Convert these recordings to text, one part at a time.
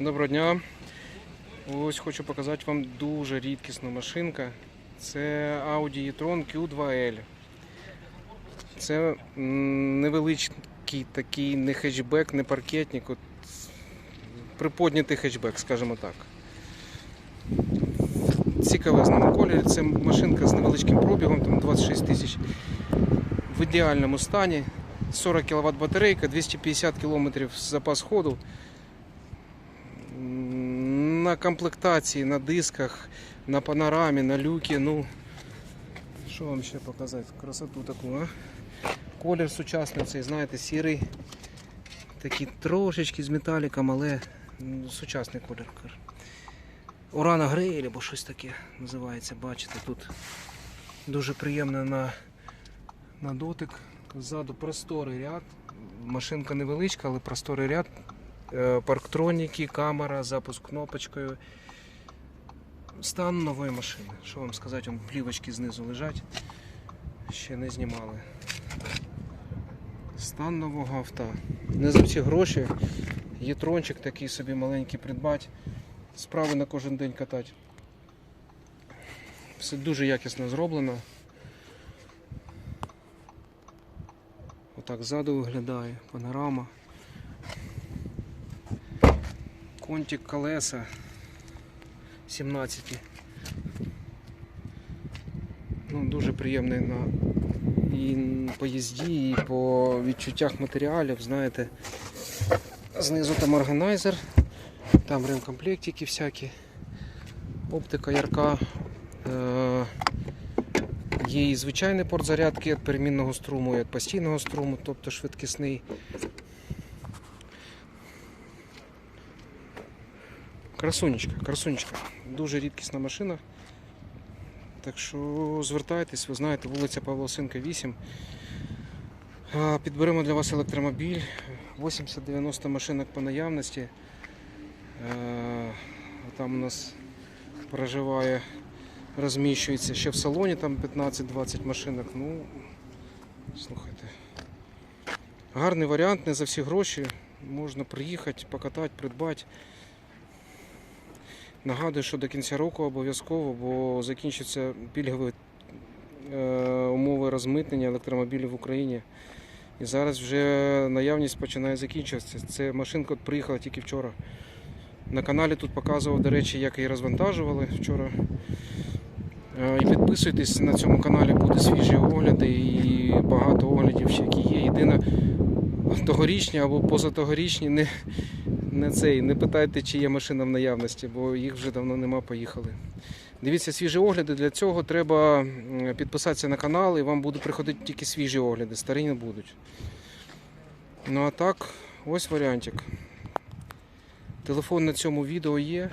Доброго дня. Ось хочу показати вам дуже рідкісну машинка. Це Audi e-tron Q2L. Це невеличкий такий не хетчбек, не паркетник, от приподнятий хетчбек, скажімо так. Цікавезному кольорі. Це машинка з невеличким пробігом, там 26 тисяч. В ідеальному стані. 40 кВт батарейка, 250 км запас ходу. На комплектації, на дисках, на панорамі, на люкі. Ну, що вам ще показати? Красоту таку, а? Колір сучасний, цей, знаєте, сірий. Такий трошечки з металіком, але м, сучасний колір. Урана Грей або щось таке називається. Бачите, тут дуже приємно на, на дотик. Ззаду просторий ряд. Машинка невеличка, але просторий ряд. Е, Парктроніки, камера, запуск кнопочкою. Стан нової машини. Що вам сказати, Вон плівочки знизу лежать. Ще не знімали. Стан нового авто. Не за всі гроші. Є трончик такий собі маленький придбати. Справи на кожен день катати. Все дуже якісно зроблено. Отак ззаду виглядає, панорама. Контик колеса 17. Ну, дуже приємний на і по їзді, і по відчуттях матеріалів, знаєте. Знизу там органайзер, там ремкомплектики всякі, оптика ярка. Е- Є і звичайний порт зарядки від перемінного струму, і від постійного струму, тобто швидкісний. Красунечка, красунечка. Дуже рідкісна машина. Так що звертайтесь, ви знаєте, вулиця Павла Синка 8. Підберемо для вас електромобіль. 80-90 машинок по наявності. Там у нас проживає розміщується ще в салоні, там 15-20 машинок. Ну, слухайте. Гарний варіант, не за всі гроші. Можна приїхати, покатати, придбати. Нагадую, що до кінця року обов'язково, бо закінчаться пільгові е, умови розмитнення електромобілів в Україні. І зараз вже наявність починає закінчуватися. Це машинка приїхала тільки вчора. На каналі тут показував, до речі, як її розвантажували вчора. Е, І підписуйтесь на цьому каналі, буде свіжі огляди і багато оглядів, які є. Єдине тогорічні або позатогорічні, не, не цей, не питайте, чи є машина в наявності, бо їх вже давно нема, поїхали. Дивіться свіжі огляди. Для цього треба підписатися на канал і вам будуть приходити тільки свіжі огляди, старі не будуть. Ну а так, ось варіантик. Телефон на цьому відео є.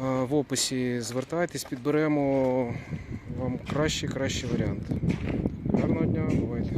В описі звертайтесь, підберемо вам кращий кращий варіант. Гарного дня, бувайте.